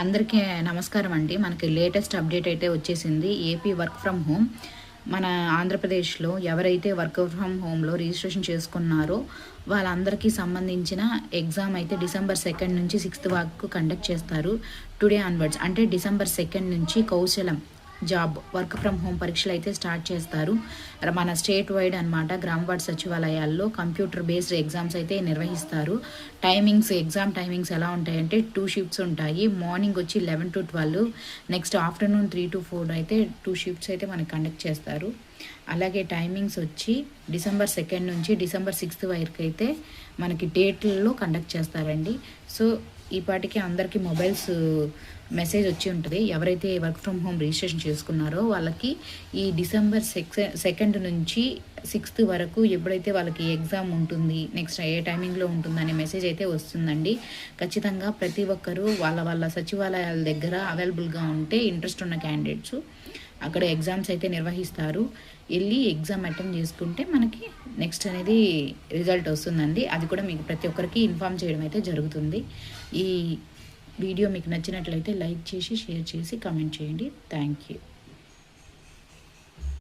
అందరికీ నమస్కారం అండి. మనకి లేటెస్ట్ అప్డేట్ అయితే వచ్చేసింది. AP work from home. మన ఆంధ్రప్రదేశ్లో ఎవరైతే వర్క్ ఫ్రమ్ హోమ్లో రిజిస్ట్రేషన్ చేసుకున్నారో వాళ్ళందరికీ సంబంధించిన ఎగ్జామ్ అయితే డిసెంబర్ సెకండ్ నుంచి సిక్స్త్ వరకు కండక్ట్ చేస్తారు. Today onwards. అంటే డిసెంబర్ సెకండ్ నుంచి కౌశలం. జాబ్ వర్క్ ఫ్రమ్ హోమ్ పరీక్షలు అయితే స్టార్ట్ చేస్తారు. మన స్టేట్ వైడ్ అనమాట గ్రామవార్డ్ సచివాలయాల్లో కంప్యూటర్ బేస్డ్ ఎగ్జామ్స్ అయితే నిర్వహిస్తారు. టైమింగ్స్ ఎగ్జామ్ టైమింగ్స్ ఎలా ఉంటాయంటే టూ షిఫ్ట్స్ ఉంటాయి. మార్నింగ్ వచ్చి eleven to twelve next afternoon three to four అయితే టూ షిఫ్ట్స్ అయితే మనకి కండక్ట్ చేస్తారు. అలాగే టైమింగ్స్ వచ్చి డిసెంబర్ సెకండ్ నుంచి డిసెంబర్ సిక్స్త్ వరకు అయితే మనకి డేట్లలో కండక్ట్ చేస్తారండి. సో ఈపాటికి అందరికీ మొబైల్స్ మెసేజ్ వచ్చి ఉంటుంది. ఎవరైతే వర్క్ ఫ్రమ్ హోమ్ రిజిస్ట్రేషన్ చేసుకున్నారో వాళ్ళకి ఈ డిసెంబర్ సెక్ సెకండ్ నుంచి సిక్స్త్ వరకు ఎప్పుడైతే వాళ్ళకి ఎగ్జామ్ ఉంటుంది నెక్స్ట్ ఏ టైమింగ్లో ఉంటుంది అనే మెసేజ్ అయితే వస్తుందండి. ఖచ్చితంగా ప్రతి ఒక్కరూ వాళ్ళ వాళ్ళ సచివాలయాల దగ్గర అవైలబుల్గా ఉంటే ఇంట్రెస్ట్ ఉన్న క్యాండిడేట్స్ అక్కడ ఎగ్జామ్స్ అయితే నిర్వహిస్తారు. వెళ్ళి ఎగ్జామ్ అటెండ్ చేసుకుంటే మనకి నెక్స్ట్ అనేది రిజల్ట్ వస్తుందండి. అది కూడా మీకు ప్రతి ఒక్కరికి ఇన్ఫామ్ చేయడం అయితే జరుగుతుంది. ఈ వీడియో మీకు నచ్చినట్లయితే లైక్ చేసి షేర్ చేసి కామెంట్ చేయండి. Thank you.